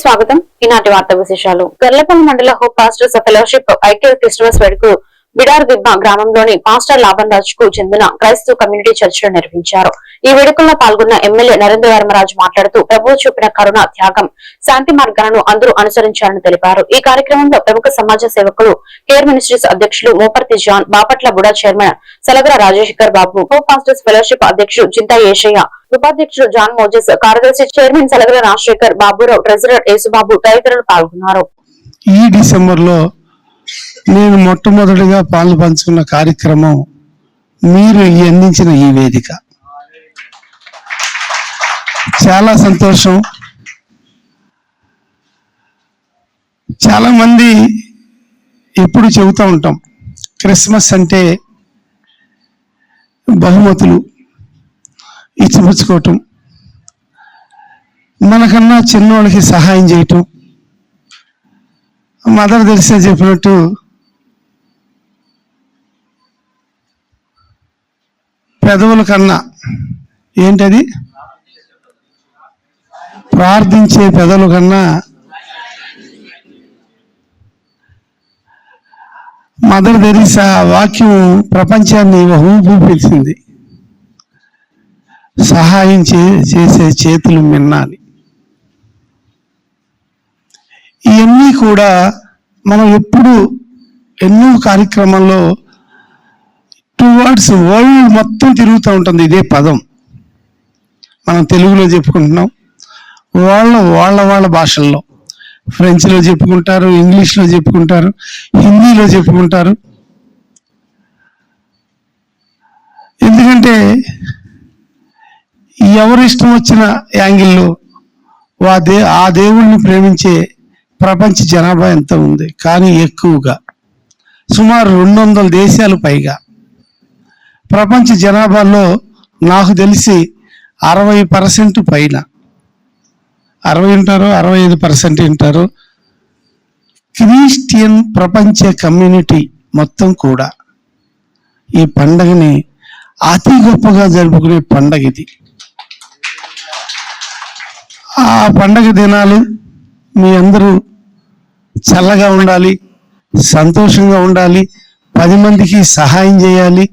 స్వాగతం. ఈనాటి వార్త విశేషాలు. గర్లపల్లి మండల హోప్ పాస్టర్స్ ఫెలోషిప్ ఐక్య క్రిస్టమస్ వేడుకు బిడార్ దిబ్బ గ్రామంలోని పాస్టర్ లాభన్ రాజ్కు చెందిన క్రైస్తవ కమ్యూనిటీ చర్చిలో నిర్వహించారు. ఈ వేడుకల్లో పాల్గొన్న ఎమ్మెల్యే నరేంద్ర వర్మరాజు మాట్లాడుతూ ప్రభువు చూపిన కరుణ త్యాగం శాంతి మార్గాలను అందరూ అనుసరించాలని తెలిపారు. ఈ కార్యక్రమంలో ప్రముఖ సమాజ సేవకులు కేర్ మినిస్ట్రీస్ అధ్యక్షులు Moparthi John Bapatla బుడా chairman Salagara Rajasekhar Babu hope pastors fellowship అధ్యక్షుడు చింతా ఏషయ్య ఉపాధ్యక్షుడు జాన్ మోజెస్ కార్యదర్శి చైర్మన్ సలగర రాజశేఖర్ బాబురావు ట్రెజరర్ యేసుబాబు తదితరులు పాల్గొన్నారు. ఈ డిసెంబర్లో నేను మొట్టమొదటిగా పాలు పంచుకున్న కార్యక్రమం మీరు అందించిన ఈ వేదిక. చాలా సంతోషం. చాలామంది ఎప్పుడు చెబుతూ ఉంటాం క్రిస్మస్ అంటే బహుమతులు ఇచ్చిపుచ్చుకోవటం. మనకన్నా చిన్నోళ్ళకి సహాయం చేయటం. మదర్ తెలిసే చెప్పినట్టు పెదవుల కన్నా ఏంటది? ప్రార్థించే పెదలు కన్నా మదర్ తెరీసా వాక్యం ప్రపంచాన్ని ఊపిసింది సహాయం చే చేసే చేతులు మిన్నాలి. ఇవన్నీ కూడా మనం ఎప్పుడు ఎన్నో కార్యక్రమాల్లో టువర్డ్స్ వరల్డ్ మొత్తం తిరుగుతూ ఉంటుంది ఇదే పదం. మనం తెలుగులో చెప్పుకుంటున్నాం. వాళ్ళ వాళ్ళ వాళ్ళ భాషల్లో. ఫ్రెంచ్లో చెప్పుకుంటారు ఇంగ్లీష్లో చెప్పుకుంటారు హిందీలో చెప్పుకుంటారు. ఎందుకంటే ఎవరి ఇష్టం వచ్చిన యాంగిల్లో వా దే ఆ దేవుణ్ణి ప్రేమించే ప్రపంచ జనాభా ఎంత ఉంది? కానీ ఎక్కువగా. సుమారు రెండు వందల దేశాలు పైగా. ప్రపంచ జనాభాలో నాకు తెలిసి అరవై పర్సెంట్ పైన. అరవై ఉంటారు అరవై ఐదు పర్సెంట్ ఉంటారు క్రిస్టియన్ ప్రపంచ కమ్యూనిటీ మొత్తం కూడా ఈ పండగని అతి గొప్పగా జరుపుకునే పండగ ఇది. ఆ పండగ దినాలు మీ అందరూ చల్లగా ఉండాలి సంతోషంగా ఉండాలి పది మందికి సహాయం చేయాలి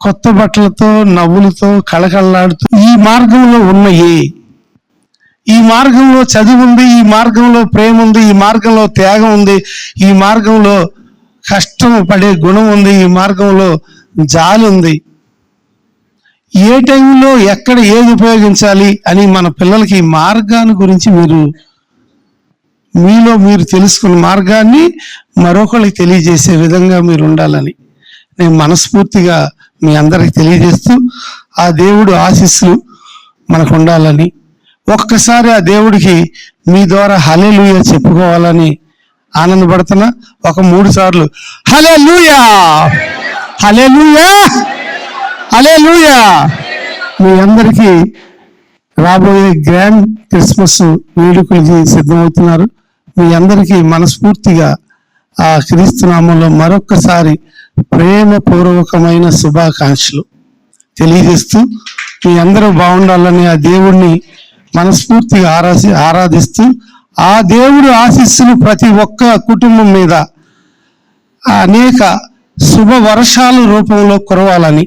కొత్త బట్టలతో నవ్వులతో కళకళలాడుతూ ఈ మార్గంలో ఉన్నయే ఈ మార్గంలో చదువు ఉంది ఈ మార్గంలో ప్రేమ ఉంది ఈ మార్గంలో త్యాగం ఉంది ఈ మార్గంలో కష్టం పడే గుణం ఉంది ఈ మార్గంలో జాలి ఉంది. ఏ టైంలో ఎక్కడ ఏది ఉపయోగించాలి అని మన పిల్లలకి ఈ మార్గాన్ని గురించి మీరు మీలో మీరు తెలుసుకున్న మార్గాన్ని మరొకరికి తెలియజేసే విధంగా మీరు ఉండాలని నేను మనస్ఫూర్తిగా మీ అందరికి తెలియజేస్తూ ఆ దేవుడు ఆశీస్సులు మనకు ఉండాలని ఒక్కసారి ఆ దేవుడికి మీ ద్వారా హలే లూయ చెప్పుకోవాలని ఆనందపడుతున్నా. ఒక మూడు సార్లు హలే లూయా హలే లూయా హలే లూయా మీ అందరికీ రాబోయే గ్రాండ్ క్రిస్మస్ వేడుకలకి సిద్ధమవుతున్నారు. మీ అందరికీ మనస్ఫూర్తిగా ఆ క్రీస్తునామంలో మరొక్కసారి ప్రేమపూర్వకమైన శుభాకాంక్షలు. తెలియజేస్తూ మీ అందరూ బాగుండాలని ఆ దేవుణ్ణి మనస్ఫూర్తిగా ఆరాసి ఆరాధిస్తూ ఆ దేవుడు ఆశీస్సులు ప్రతి ఒక్క కుటుంబం మీద అనేక శుభ వర్షాలు రూపంలో కురవాలని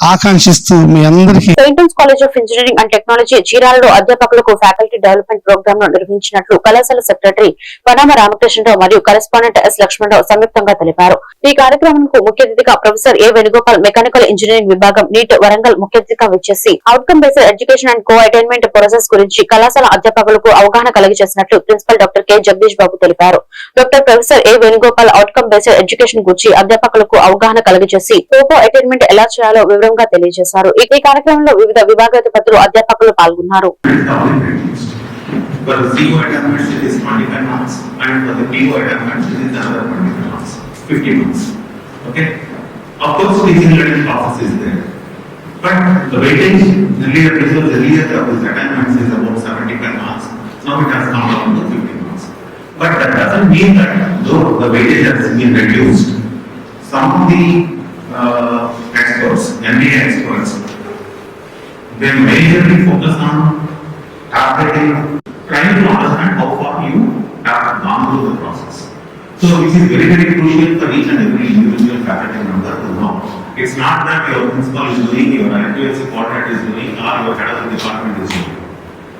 ఆకాంక్షిస్తూ మీ అందరికీ Saint Ann's college of engineering and technology చీరాలలో అధ్యాపకులకు ఫ్యాకల్టీ డెవలప్మెంట్ ప్రోగ్రామ్ను నిర్వహించినట్లు కళాశాల సెక్రటరీ పనామ రామకృష్ణరావు మరియు కరెస్పాండెంట్ ఎస్ లక్ష్మణరావు సంయుక్తంగా తెలిపారు. ఈ కార్యక్రమంకు ముఖ్య అతిథిగా professor A Venugopal mechanical engineering విభాగం నీట్ వరంగల్ ముఖ్య అతిథిగా విచ్చేసి outcome based education and co attainment process గురించి కళాశాల అధ్యాపకులకు అవగాహన కలిగజేసినట్లు principal doctor K Jagadish Babu తెలిపారు. Doctor professor A Venugopal outcome based education గురించి అధ్యాపకులకు అవగాహన కలిగజేసి కోకో అటైన్మెంట్ ఎలా చేయాలో వివరంగా తెలియజేశారు ఈ ఈ కార్యక్రమంలో వివిధ విభాగాధిపతులు అధ్యాపకులు పాల్గొన్నారు For the CO attachments, it is twenty-five marks, and for the PO attachments, it is another twenty-five marks, fifty marks. Okay? Of course, teaching learning process is there. But the weightage, earlier, it was earlier, the attachments is about seventy-five marks, now it has come down to fifty marks. But that doesn't mean that though the weightage has been reduced, some of the uh, experts, MBA experts, they majorly focus on targeting, trying to understand how far you have gone through the process. So this is very, very crucial for each and every individual faculty member to know. It's not that your principal is doing, your IQAC coordinator is doing, or your head of the department is doing.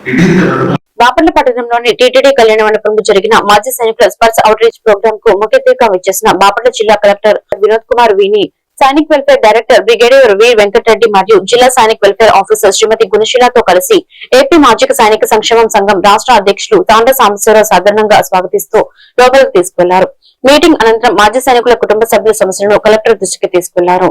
It is the Bapatla పట్టణంలోని TTD కళ్యాణ మండపంలో జరిగిన మాజీ సైనికుల స్పర్శ out reach ప్రోగ్రామ్కు ముఖ్య అతిథిగా విచ్చేసిన బాపట్ల జిల్లా కలెక్టర్ వినోద్ కుమార్ విని Sainik welfare director brigadier V Venkata Reddy మరియు జిల్లా సైనిక్ వెల్ఫేర్ ఆఫీసర్ శ్రీమతి గుణశీలతో కలిసి ఏపీ మాజిక సైనిక సంక్షేమం సంఘం రాష్ట్ర అధ్యక్షులు తాండ సాంబశివరావు సాధారణంగా స్వాగతిస్తూ లోపలికి తీసుకెళ్ళారు మీటింగ్ అనంతరం మాజీ సైనికుల కుటుంబ సభ్యుల సమస్యలను కలెక్టర్ దృష్టికి తీసుకెళ్ళారు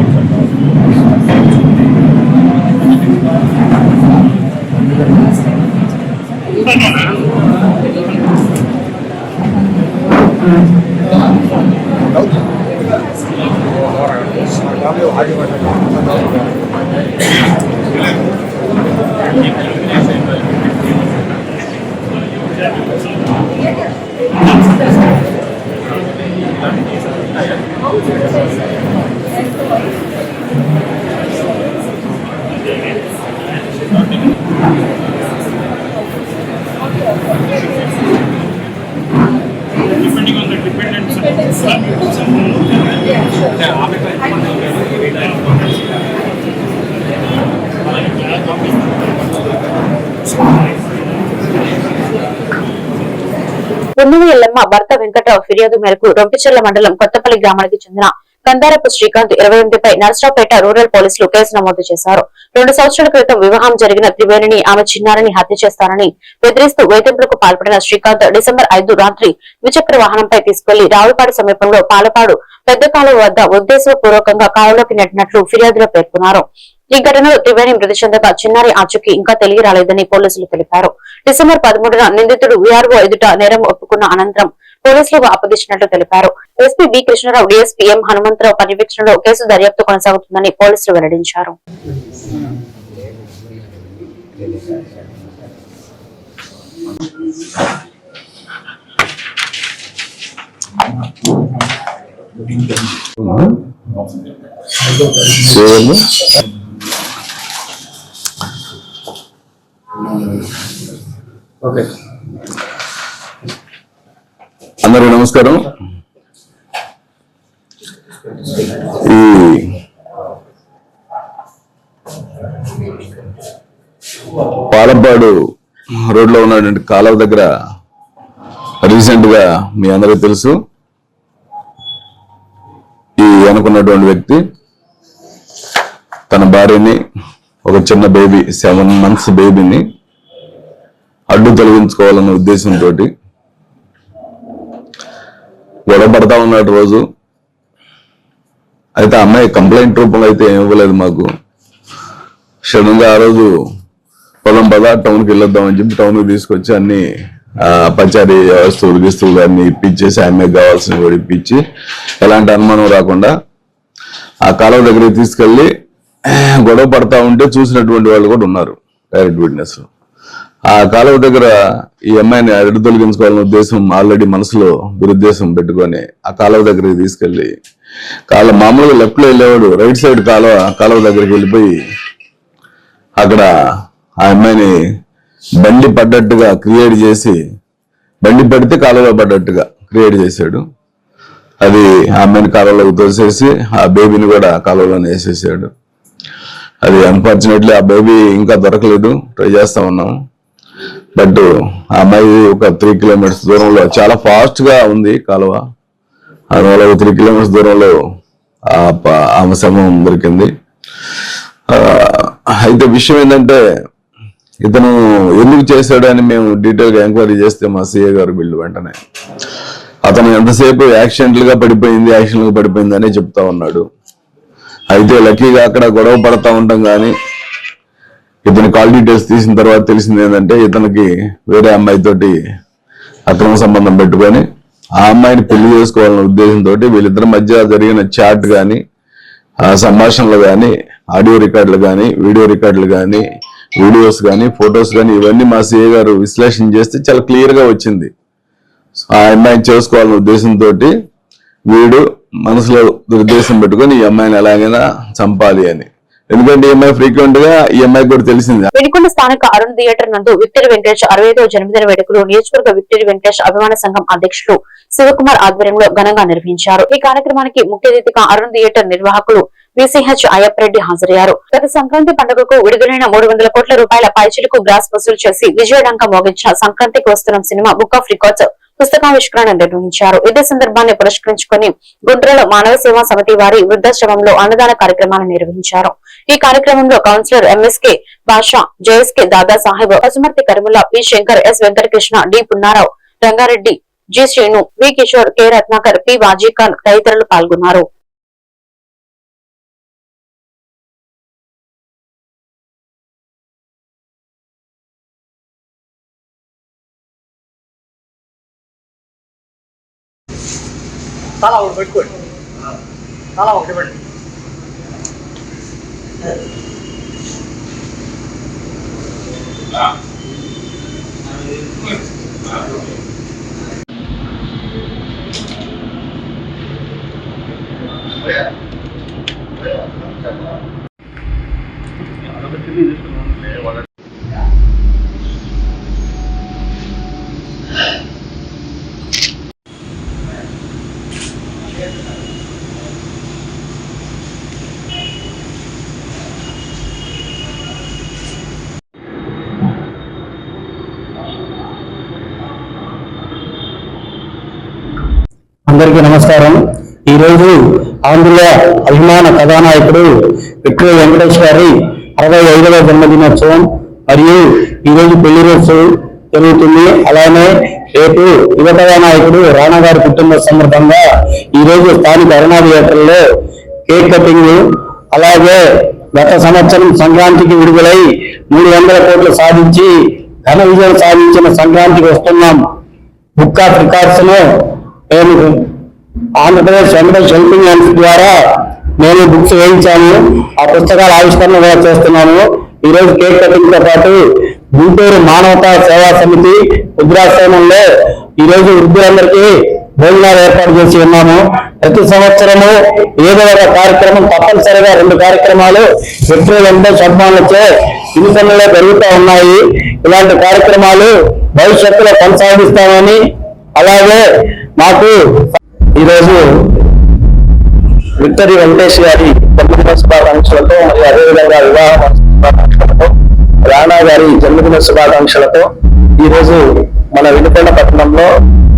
Amén. the dependents. ఉన్నవి ఎల్లమ్మ భర్త వెంకటరావు ఫిర్యాదు మేరకు రొంపిచెర్ల మండలం కొత్తపల్లి గ్రామానికి చెందిన కందారపు శ్రీకాంత్ ఇరవై ఎనిమిదిపై నర్సరావుపేట రూరల్ పోలీసులు కేసు నమోదు చేశారు. రెండు సంవత్సరాల క్రితం వివాహం జరిగిన త్రివేణిని ఆమె చిన్నారిని హత్య చేస్తానని బెదిరిస్తూ వేధింపులకు పాల్పడిన శ్రీకాంత్ డిసెంబర్ ఐదు రాత్రి ద్విచక్ర వాహనంపై తీసుకెళ్ళి రావులపాడు సమీపంలో పాలపాడు పెద్ద కాలువ వద్ద ఉద్దేశపూర్వకంగా కాలువలోకి నెట్టినట్లు ఫిర్యాదులో పేర్కొన్నారు. ఈ ఘటనలో త్రివేణి మృతి చెందగా చిన్నారి ఆచూకీ ఇంకా తెలియ రాలేదని పోలీసులు తెలిపారు. డిసెంబర్ పదమూడున నిందితుడు వీఆర్ఓ ఎదుట నేరం ఒప్పుకున్న అనంతరం పోలీసులకు అప్పగించినట్లు తెలిపారు. SP B Krishna Rao DSP M Hanumantha Rao పర్యవేక్షణలో కేసు దర్యాప్తు కొనసాగుతుందని పోలీసులు వెల్లడించారు. ఓకే. అందరి నమస్కారం. ఈ పాలప్పాడు రోడ్లో ఉన్నటువంటి కాలువ దగ్గర రీసెంట్గా మీ అందరికీ తెలుసు. ఈ అనుకున్నటువంటి వ్యక్తి తన భార్యని ఒక చిన్న బేబీ సెవెన్ మంత్స్ బేబీని అడ్డు తొలగించుకోవాలన్న ఉద్దేశంతో గొడవ పడతా ఉన్నాడు రోజు. అయితే ఆ అమ్మాయి కంప్లైంట్ రూపంలో అయితే ఏం ఇవ్వలేదు మాకు. క్షణంగా ఆ రోజు పొలం పద టౌన్కి వెళ్ళొద్దామని చెప్పి టౌన్కి తీసుకొచ్చి అన్ని పచారీ వస్తువులు గిస్తువులు అన్ని ఇప్పించేసి ఆమెకు కావాల్సినవి కూడా ఇప్పించి ఎలాంటి అనుమానం రాకుండా ఆ కాలువ దగ్గరికి తీసుకెళ్ళి గొడవ పడతా ఉంటే చూసినటువంటి వాళ్ళు కూడా ఉన్నారు. డైరెక్ట్ విట్నెస్ ఆ కాలువ దగ్గర ఈ అమ్మాయిని అడ్డు తొలగించుకోవాలనే ఉద్దేశం ఆల్రెడీ మనసులో దురుద్దేశం పెట్టుకొని ఆ కాలువ దగ్గరికి తీసుకెళ్ళి కాలువ మామూలుగా లెఫ్ట్లో వెళ్ళేవాడు రైట్ సైడ్ కాలువ కాలువ దగ్గరికి వెళ్ళిపోయి అక్కడ ఆ అమ్మాయిని బండి పడ్డట్టుగా క్రియేట్ చేసి బండి పడితే కాలువలో పడ్డట్టుగా క్రియేట్ చేశాడు. అది ఆ అమ్మాయిని కాలువలోకి తోసేసి ఆ బేబీని కూడా కాలువలోనే వేసేసాడు. అది అన్ఫార్చునేట్లీ ఆ బేబీ ఇంకా దొరకలేదు. ట్రై చేస్తా ఉన్నాం. బట్ ఆ అమ్మాయి ఒక త్రీ కిలోమీటర్స్ దూరంలో చాలా ఫాస్ట్గా ఉంది కాలువ. అందువల్ల ఒక త్రీ కిలోమీటర్స్ దూరంలో ఆ ప- ఆమె శవం దొరికింది. అయితే విషయం ఏంటంటే ఇతను ఎందుకు చేశాడు అని మేము డీటెయిల్గా ఎంక్వైరీ చేస్తే మా సీఏ గారు వీళ్ళు వెంటనే. అతను ఎంతసేపు యాక్సిడెంట్లుగా పడిపోయింది యాక్సిడెంట్గా పడిపోయింది అనే చెప్తా ఉన్నాడు. అయితే లక్కీగా అక్కడ గొడవ పడతా ఉంటాం కానీ ఇతని కాల్ డీటెయిల్స్ తీసిన తర్వాత తెలిసింది ఏంటంటే ఇతనికి వేరే అమ్మాయితోటి అక్రమ సంబంధం పెట్టుకొని ఆ అమ్మాయిని పెళ్ళి చేసుకోవాలనే ఉద్దేశంతో వీళ్ళిద్దరి మధ్య జరిగిన చాట్ కానీ ఆ సంభాషణలు కానీ ఆడియో రికార్డులు కానీ వీడియో రికార్డులు కానీ వీడియోస్ కానీ ఫొటోస్ కానీ ఇవన్నీ మా సిఏ గారు విశ్లేషణ చేస్తే చాలా క్లియర్గా వచ్చింది. ఆ అమ్మాయిని చేసుకోవాలనే ఉద్దేశంతో వీడు మనసులో దురుద్దేశం పెట్టుకొని ఈ అమ్మాయిని ఎలాగైనా చంపాలి అని. ఎందుకంటే ఈఎంఐ ఫ్రీక్వెంట్గా ఈఎంఐ కూడా తెలిసింది వెనుకొండ స్థానిక అరుణ్ థియేటర్ నందు విక్టరీ వెంకటేష్ అరవైదో జన్మదిన వేడుకలు నియోజకవర్గ విక్టరీ వెంకటేష్ అభిమాన సంఘం అధ్యక్షుడు శివకుమార్ ఆధ్వర్యంలో ఘనంగా నిర్వహించారు. ఈ కార్యక్రమానికి ముఖ్య అతిథిగా అరుణ్ థియేటర్ నిర్వాహకులు విసిహెచ్ అయ్యప్పరెడ్డి హాజరయ్యారు. గత సంక్రాంతి పండుగకు విడుదలైన మూడు వందల కోట్ల రూపాయల పైచిలకు గ్రాస్ వసూలు చేసి విజయడంక మోగించిన సంక్రాంతికి వస్తున్న సినిమా బుక్ ఆఫ్ రికార్డ్స్ పుస్తకావిష్కరణ నిర్వహించారు. ఇదే సందర్భాన్ని పురస్కరించుకుని గుండ్రల మానవ సేవా సమితి వారి వృద్ధాశ్రమంలో అన్నదాన కార్యక్రమాన్ని నిర్వహించారు. ఈ కార్యక్రమంలో councillor MSK Basha JSK Dada Saheb Pasumarthi Karimulla P Shankar S Venkatakrishna D Punnarao Ranga Reddy G Srinu V Kishore K Ratnakar P Vazi Khan తదితరులు పాల్గొన్నారు. తలా ఒకటి పెట్టుకోండి. తలా ఒకటి పెట్టండి అందరికీ నమస్కారం. ఈరోజు ఆంధ్రుల అభిమాన కథానాయకుడు విక్రమ్ వెంకటేష్ గారి అరవై ఐదవ జన్మదినోత్సవం మరియు ఈరోజు పెళ్ళి రోజు జరుగుతుంది. అలానే రేపు యువ కథానాయకుడు రాణా గారి కుటుంబ సందర్భంగా ఈరోజు స్థానిక అరుణా థియేటర్లో కేక్ కటింగ్ అలాగే గత సంవత్సరం సంక్రాంతికి విడుదలై మూడు వందల కోట్లు సాధించి ఘన విజయం సాధించిన సంక్రాంతికి వస్తున్నాం. బుక్ ఆఫ్ రికార్డ్స్ను ఆంధ్రప్రదేశ్ వెంకటేష్ హెల్పింగ్ హ్యాండ్స్ ద్వారా నేను బుక్స్ వేయించాను. ఆ పుస్తకాల ఆవిష్కరణ కూడా చేస్తున్నాను. ఈ రోజు కేక్ కటింగ్తో పాటు గుంటూరు మానవతా సేవా సమితి రుద్రాశ్రమంలో ఈరోజు వృద్ధులందరికీ భోజనాలు ఏర్పాటు చేసి ఉన్నాము. ప్రతి సంవత్సరము ఏదో ఒక కార్యక్రమం తప్పనిసరిగా రెండు కార్యక్రమాలు వ్యక్తులు ఎంతో అభిమానులచే దినసంలో జరుగుతూ ఉన్నాయి. ఇలాంటి కార్యక్రమాలు భవిష్యత్తులో కొనసాగిస్తామని అలాగే మాకు ఈరోజు విక్టరీ వెంకటేష్ గారి తొమ్మిదవ శుభాకాంక్షలతో మరియు అదేవిధంగా వివాహ శుభాకాంక్షలతో రాణా గారి జన్మదిన శుభాకాంక్షలతో ఈ రోజు మన వినుకొండ పట్టణంలో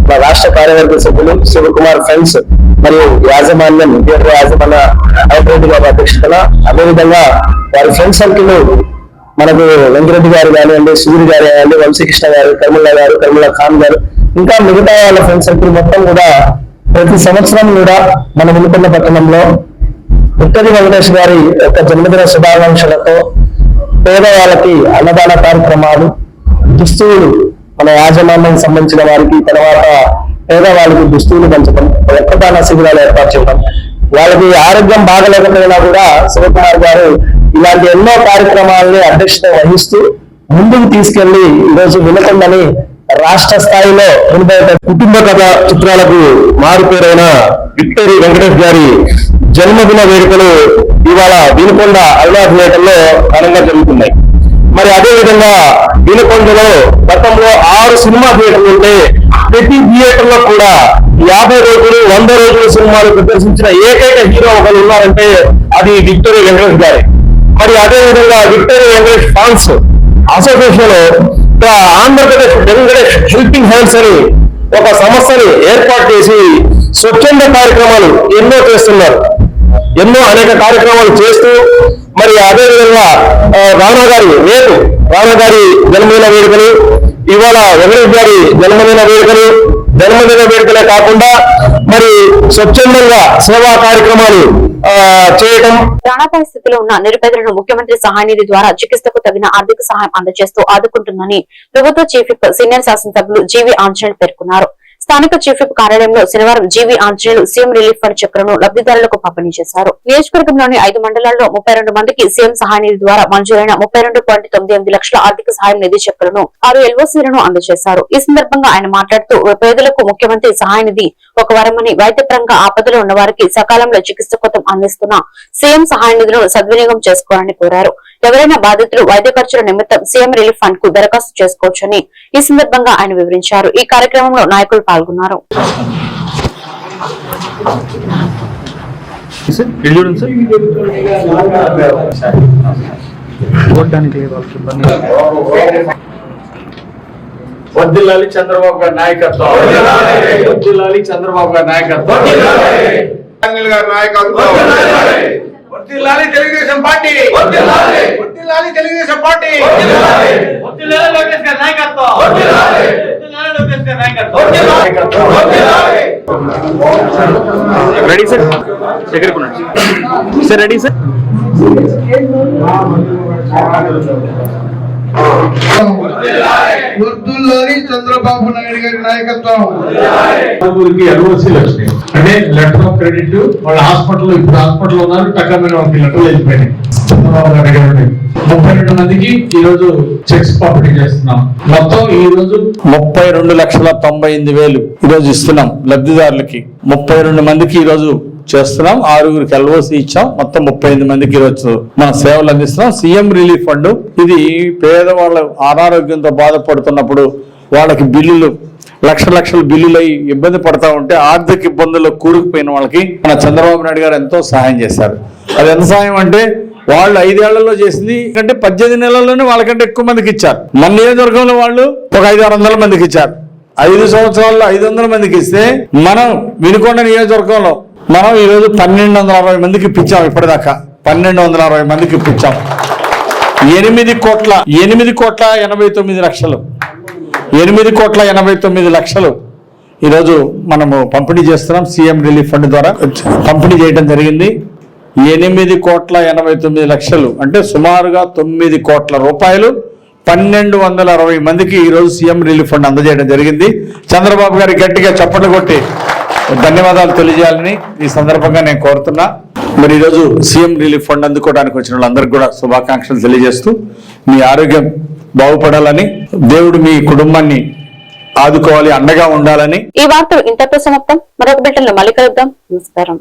మన రాష్ట్ర కార్యవర్గ సభ్యులు శివకుమార్ ఫ్రెండ్స్ మరియు యాజమాన్యం థియేటర్ యాజమాన్య అవరెడ్డి గారి అధ్యక్షతన అదేవిధంగా వారి ఫ్రెండ్ సర్కిల్ మనకు వెంకరెడ్డి గారు కానివ్వండి సూర్య గారు కానివ్వండి వంశీకృష్ణ గారు కర్ముల గారు కర్ముల ఖాన్ గారు ఇంకా మిగతా వాళ్ళ ఫ్రెండ్ సర్కిల్ మొత్తం కూడా ప్రతి సంవత్సరం కూడా మన వినుకొండ పట్టణంలో ఉత్తరి వెంకటేష్ గారి యొక్క జన్మదిన శుభాకాంక్షలతో పేదవాళ్ళకి అన్నదాన కార్యక్రమాలు దుస్తువులు మన యాజమాన్యానికి సంబంధించిన వారికి తర్వాత పేదవాళ్ళకి దుస్తువులు పంచడం రక్తదాన శిబిరాలు ఏర్పాటు చేయడం వాళ్ళకి ఆరోగ్యం బాగలేకపోయినా కూడా శివకుమార్ గారు ఇలాంటి ఎన్నో కార్యక్రమాలని అధ్యక్షత వహిస్తూ ముందుకు తీసుకెళ్ళి ఈరోజు వినకొండని రాష్ట్ర స్థాయిలో కుటుంబ కథ చిత్రాలకు మారుపేరైన విక్టరీ వెంకటేష్ గారి జన్మదిన వేడుకలు ఇవాళ వినుకొండ అరుణా థియేటర్లో ఘనంగా జరుగుతున్నాయి. మరి అదే విధంగా వినుకొండలో గతంలో ఆరు సినిమా థియేటర్లు ఉంటే ప్రతి థియేటర్లో కూడా యాభై రోజులు వంద రోజుల సినిమాలు ప్రదర్శించిన ఏకైక హీరో ఒకరు ఉన్నారంటే అది విక్టరీ వెంకటేష్ గారి. మరి అదే విధంగా victory Venkatesh fans association Andhra Pradesh Venkatesh helping hands అని ఒక సంస్థని ఏర్పాటు చేసి స్వచ్ఛంద కార్యక్రమాలు ఎన్నో చేస్తున్నారు. ఎన్నో అనేక కార్యక్రమాలు చేస్తూ మరి అదే విధంగా రానా గారి రేపు రానా గారి జన్మదిన వేడుకలు ఇవాళ వెంకటేష్ గారి జన్మదిన వేడుకలు జన్మదిన వేడుకలే కాకుండా మరి స్వచ్ఛందంగా సేవా కార్యక్రమాలు చేయటం? ప్రాణాపాయ స్థితిలో ఉన్న నిరుపేదలను ముఖ్యమంత్రి సహాయ నిధి ద్వారా చికిత్సకు తగిన ఆర్థిక సహాయం అందజేస్తూ ఆదుకుంటుందని ప్రభుత్వ చీఫ్ సీనియర్ శాసనసభ్యులు జీవి ఆంజనేయులు పేర్కొన్నారు. స్థానిక చీఫ్ విప్ కార్యాలయంలో శనివారం GV Anjaneyulu CM relief fund చెక్కులను లబ్ధిదారులకు పంపిణీ చేశారు. నియోజకవర్గంలోని ఐదు మండలాల్లో ముప్పై రెండు మందికి సీఎం సహాయ నిధి ద్వారా మంజూరైన ముప్పై రెండు పాయింట్ తొమ్మిది ఎనిమిది లక్షల ఆర్థిక సహాయం నిధి చెక్కులను ఆరు ఎల్ఓసీలను అందజేశారు. ఈ సందర్భంగా ఆయన మాట్లాడుతూ పేదలకు ముఖ్యమంత్రి సహాయ నిధి ఒక వరమని వైద్యపరంగా ఆపదలో ఉన్న వారికి సకాలంలో చికిత్స కోసం అందిస్తున్న సీఎం సహాయ నిధులను సద్వినియోగం చేసుకోవాలని కోరారు. ఎవరైనా బాధితులు వైద్య ఖర్చుల నిమిత్తం సీఎం రిలీఫ్ ఫండ్కు దరఖాస్తు చేసుకోవచ్చని ఈ సందర్భంగా ఆయన వివరించారు. ఈ కార్యక్రమంలో నాయకులు పాల్గొన్నారు. వర్దిల్లాలి చంద్రబాబు గారి నాయకత్వం. వర్దిల్లాలి చంద్రబాబు గారి నాయకత్వం. అనిల్ గారి నాయకత్వం. వర్ధిల్లాలి తెలుగుదేశం పార్టీ. వర్ధిల్లాలి తెలుగుదేశం పార్టీ. వర్దిల్లాలి లోకేష్ గారి నాయకత్వం. వర్దిల్లాలి లోకేష్ గారి నాయకత్వం. Ready sir? దగ్గర సార్ రెడీ సార్? వర్ధిల్లాలి చంద్రబాబు నాయుడు గారి నాయకత్వం. ఊరికి ఎల్ఓసీలు వచ్చినాయి అంటే లెటర్ ఆఫ్ క్రెడిట్ వాళ్ళ హాస్పిటల్ ఇప్పుడు హాస్పిటల్ ఉన్నారు టక్కమైన వాళ్ళకి లెటర్లు వెళ్ళిపోయినాయి. చంద్రబాబు గారి దగ్గర నుండి. ముప్పై రెండు మందికి ఈ రోజు చెక్స్ పంపిణీ చేస్తున్నాం. మొత్తం ఈ రోజు ముప్పై రెండు లక్షల తొంభై ఎనిమిది వేలు ఈరోజు ఇస్తున్నాం లబ్ధిదారులకి. ముప్పై రెండు మందికి ఈరోజు చేస్తున్నాం. ఆరుగురికి ఎల్ఓసి ఇచ్చాం. మొత్తం ముప్పై ఎనిమిది మందికి ఈరోజు మన సేవలు అందిస్తున్నాం. సీఎం రిలీఫ్ ఫండ్ ఇది పేదవాళ్ళ అనారోగ్యంతో బాధపడుతున్నప్పుడు వాళ్ళకి బిల్లులు లక్ష లక్షల బిల్లులై ఇబ్బంది పడతా ఉంటే ఆర్థిక ఇబ్బందుల్లో కూరుకుపోయిన వాళ్ళకి మన చంద్రబాబు నాయుడు గారు ఎంతో సహాయం చేశారు. అది ఎంత సహాయం అంటే వాళ్ళు ఐదేళ్ళలో చేసింది కంటే పద్దెనిమిది నెలల్లోనే వాళ్ళకంటే ఎక్కువ మందికి ఇచ్చారు. మన నియోజకవర్గంలో వాళ్ళు ఒక ఐదు ఆరు వందల మందికి ఇచ్చారు. ఐదు సంవత్సరాల్లో ఐదు వందల మందికి ఇస్తే మనం వినుకొండ నియోజకవర్గంలో మనం ఈరోజు పన్నెండు వందల అరవై మందికి ఇప్పించాం ఇప్పటిదాకా. పన్నెండు వందల అరవై మందికి ఇప్పించాం ఎనిమిది కోట్ల ఎనిమిది కోట్ల ఎనభై తొమ్మిది లక్షలు. ఎనిమిది కోట్ల ఎనభై తొమ్మిది లక్షలు ఈరోజు మనము పంపిణీ చేస్తున్నాం సీఎం రిలీఫ్ ఫండ్ ద్వారా. పంపిణీ చేయడం జరిగింది. ఎనిమిది కోట్ల ఎనభై తొమ్మిది లక్షలు అంటే సుమారుగా తొమ్మిది కోట్ల రూపాయలు పన్నెండు వందల అరవై మందికి ఈరోజు సీఎం రిలీఫ్ ఫండ్ అందజేయడం జరిగింది. చంద్రబాబు గారి గట్టిగా చప్పట్లు కొట్టి ధన్యవాదాలు తెలియజేయాలని ఈ సందర్భంగా నేను కోరుతున్నా. మరి ఈరోజు సీఎం రిలీఫ్ ఫండ్ అందుకోవడానికి వచ్చిన వాళ్ళందరికీ కూడా శుభాకాంక్షలు తెలియజేస్తూ మీ ఆరోగ్యం బాగుపడాలని దేవుడు మీ కుటుంబాన్ని ఆదుకోవాలి అండగా ఉండాలని. ఈ వార్తలు ఇంతటితో సమాప్తం. మరొక బిల్టన్ మళ్ళీ కలుద్దాం. నమస్కారం.